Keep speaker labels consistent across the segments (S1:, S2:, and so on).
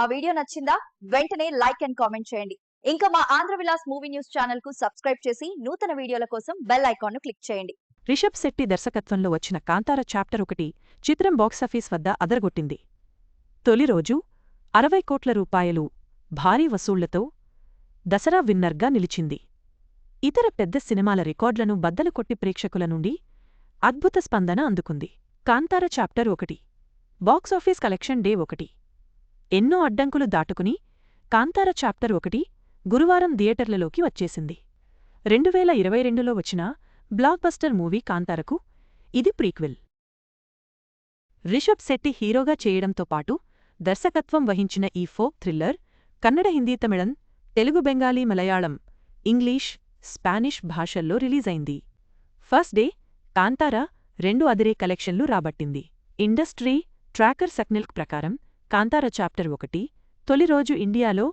S1: ఆ వీడియో నచ్చిందా? వెంటనే లైక్ అండ్ కామెంట్ చేయండి. ఇంకా మా ఆంధ్ర విలాస్ మూవీ న్యూస్ ఛానల్కు సబ్స్క్రైబ్ చేసి నూతన వీడియోల కోసం బెల్ ఐకాన్ను క్లిక్ చేయండి.
S2: రిషబ్ శెట్టి దర్శకత్వంలో వచ్చిన కాంతార చాప్టర్ ఒకటి చిత్రం బాక్సాఫీస్ వద్ద అదరగొట్టింది. తొలి రోజు అరవై కోట్ల రూపాయలు భారీ వసూళ్ళతో దసరా విన్నర్గా నిలిచింది. ఇతర పెద్ద సినిమాల రికార్డులను బద్దలు కొట్టి ప్రేక్షకుల నుండి అద్భుత స్పందన అందుకుంది. కాంతార చాప్టర్ ఒకటి బాక్సాఫీస్ కలెక్షన్ డే ఒకటి. ఎన్నో అడ్డంకులు దాటుకుని కాంతార చాప్టర్ ఒకటి గురువారం థియేటర్లలోకి వచ్చేసింది. రెండువేల ఇరవై రెండులో వచ్చిన బ్లాక్బస్టర్ మూవీ కాంతారకు ఇది ప్రీక్వెల్. రిషబ్ శెట్టి హీరోగా చేయడంతో పాటు దర్శకత్వం వహించిన ఈ ఫోక్ థ్రిల్లర్ కన్నడ హిందీ తమిళం తెలుగు బెంగాలీ మలయాళం ఇంగ్లీష్ స్పానిష్ భాషల్లో రిలీజైంది. ఫస్ట్ డే కాంతార రెండు అదిరే కలెక్షన్లు రాబట్టింది. ఇండస్ట్రీ ట్రాకర్ సక్నిల్క్ ప్రకారం కాంతార చాప్టర్ ఒకటి తొలి రోజు ఇండియాలో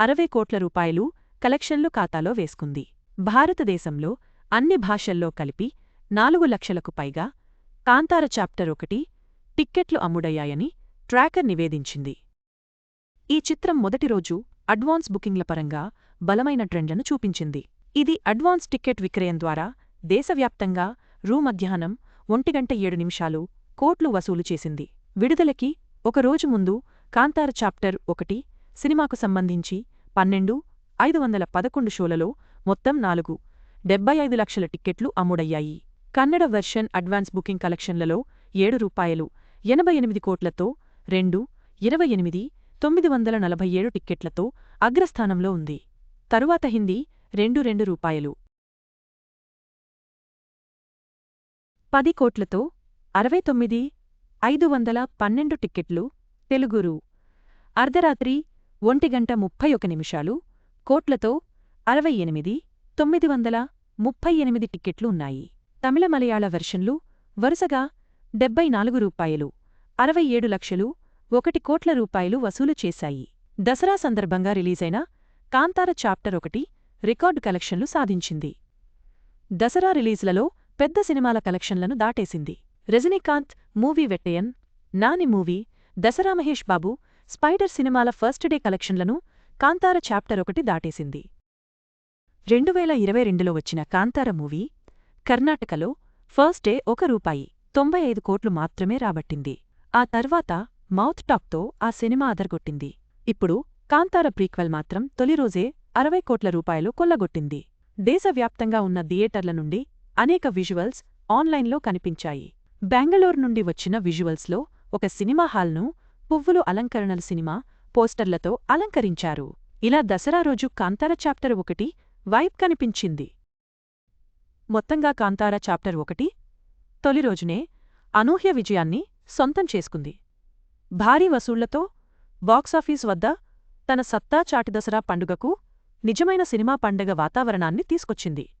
S2: అరవై కోట్ల రూపాయలు కలెక్షన్లు ఖాతాలో వేసుకుంది. భారతదేశంలో అన్ని భాషల్లో కలిపి నాలుగు లక్షలకు పైగా కాంతార చాప్టర్ ఒకటి టిక్కెట్లు అమ్ముడయ్యాయని ట్రాకర్ నివేదించింది. ఈ చిత్రం మొదటి రోజు అడ్వాన్స్ బుకింగ్ల పరంగా బలమైన ట్రెండ్లను చూపించింది. ఇది అడ్వాన్స్ టిక్కెట్ విక్రయం ద్వారా దేశవ్యాప్తంగా రూ మధ్యాహ్నం ఒంటిగంట ఏడు నిమిషాలు కోట్లు వసూలు చేసింది. విడుదలకి ఒకరోజు ముందు కాంతార చాప్టర్ ఒకటి సినిమాకు సంబంధించి పన్నెండు ఐదు వందల పదకొండు షోలలో మొత్తం నాలుగు డెబ్బై ఐదు లక్షల టిక్కెట్లు అమ్ముడయ్యాయి. కన్నడ వెర్షన్ అడ్వాన్స్ బుకింగ్ కలెక్షన్లలో ఏడు రూపాయలు ఎనభై ఎనిమిది కోట్లతో రెండు ఇరవై ఎనిమిది తొమ్మిది వందల నలభై ఏడు టిక్కెట్లతో అగ్రస్థానంలో ఉంది. తరువాత హిందీ రెండు రెండు రూపాయలు. పది కోట్లతో అరవై తొమ్మిది ఐదు వందల పన్నెండు టిక్కెట్లు తెలుగురు. అర్ధరాత్రి ఒంటిగంట ముప్పై ఒక నిమిషాలు కోట్లతో అరవై ఎనిమిది తొమ్మిది వందల ముప్పై ఎనిమిది టిక్కెట్లు ఉన్నాయి. తమిళ మలయాళ వెర్షన్లు వరుసగా డెబ్బై నాలుగు రూపాయలు అరవై ఏడు లక్షలు ఒకటి కోట్ల రూపాయలు వసూలు చేశాయి. దసరా సందర్భంగా రిలీజైన కాంతార చాప్టర్ ఒకటి రికార్డు కలెక్షన్లు సాధించింది. దసరా రిలీజ్లలో పెద్ద సినిమాల కలెక్షన్లను దాటేసింది. Rajinikanth movie Vettaiyan Nani movie Dasara Mahesh Babu Spyder సినిమాల ఫస్ట్ డే కలెక్షన్లను కాంతార చాప్టర్ ఒకటి దాటేసింది. రెండువేల ఇరవై రెండులో వచ్చిన కాంతార మూవీ కర్ణాటకలో ఫస్ట్ డే ఒక రూపాయి తొంభై ఐదు కోట్లు మాత్రమే రాబట్టింది. ఆ తర్వాత మౌత్ టాక్తో ఆ సినిమా అదరగొట్టింది. ఇప్పుడు కాంతార ప్రీక్వెల్ మాత్రం తొలి రోజే అరవై కోట్ల రూపాయలు కొల్లగొట్టింది. దేశవ్యాప్తంగా ఉన్న థియేటర్ల నుండి అనేక విజువల్స్ ఆన్లైన్లో కనిపించాయి. బెంగళూరు నుండి వచ్చిన విజువల్స్లో ఒక సినిమా హాల్ను పువ్వులు అలంకరణల సినిమా పోస్టర్లతో అలంకరించారు. ఇలా దసరా రోజు కాంతార చాప్టర్ ఒకటి వైబ్ కనిపించింది. మొత్తంగా కాంతార చాప్టర్ ఒకటి తొలి రోజునే అనూహ్య విజయాన్ని సొంతం చేసుకుంది. భారీ వసూళ్ళతో బాక్సాఫీస్ వద్ద తన సత్తా చాటి దసరా పండుగకు నిజమైన సినిమా పండగ వాతావరణాన్ని తీసుకొచ్చింది.